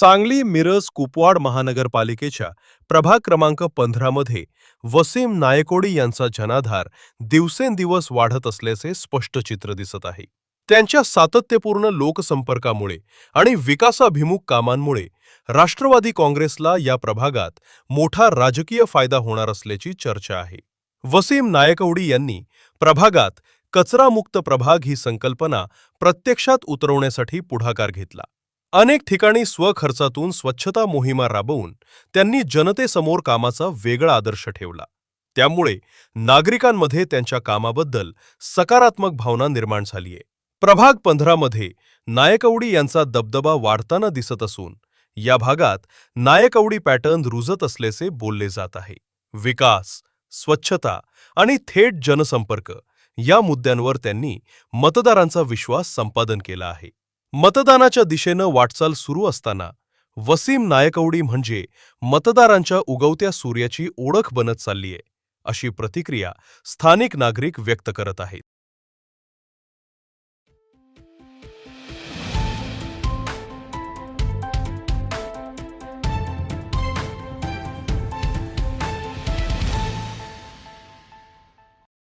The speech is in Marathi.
सांगली मिरज कुपवाड महानगरपालिकेच्या प्रभाग क्रमांक पंधरामध्ये वसीम नायकोडी यांचा जनाधार दिवसेंदिवस वाढत असल्याचे स्पष्ट चित्र दिसत आहे. त्यांच्या सातत्यपूर्ण लोकसंपर्कामुळे आणि विकासाभिमुख कामांमुळे राष्ट्रवादी काँग्रेसला या प्रभागात मोठा राजकीय फायदा होणार असल्याची चर्चा आहे. वसीम नायकवडी यांनी प्रभागात कचरामुक्त प्रभाग ही संकल्पना प्रत्यक्षात उतरवण्यासाठी पुढाकार घेतला. अनेक ठिकाणी स्वखर्चातून स्वच्छता मोहिमा राबवून त्यांनी जनतेसमोर कामाचा वेगळा आदर्श ठेवला. त्यामुळे नागरिकांमध्ये त्यांच्या कामाबद्दल सकारात्मक भावना निर्माण झालीय. प्रभाग पंधरामध्ये नायकवडी यांचा दबदबा वाढताना दिसत असून या भागात नायकवडी पॅटर्न रुजत असल्याचे बोलले जात आहे. विकास स्वच्छता आणि थेट जनसंपर्क या मुद्द्यांवर त्यांनी मतदारांचा विश्वास संपादन केला आहे. मतदानाच्या दिशेनं वाटचाल सुरू असताना वसीम नायकवडी म्हणजे मतदारांच्या उगवत्या सूर्याची ओळख बनत चाललीय अशी प्रतिक्रिया स्थानिक नागरिक व्यक्त करत आहेत.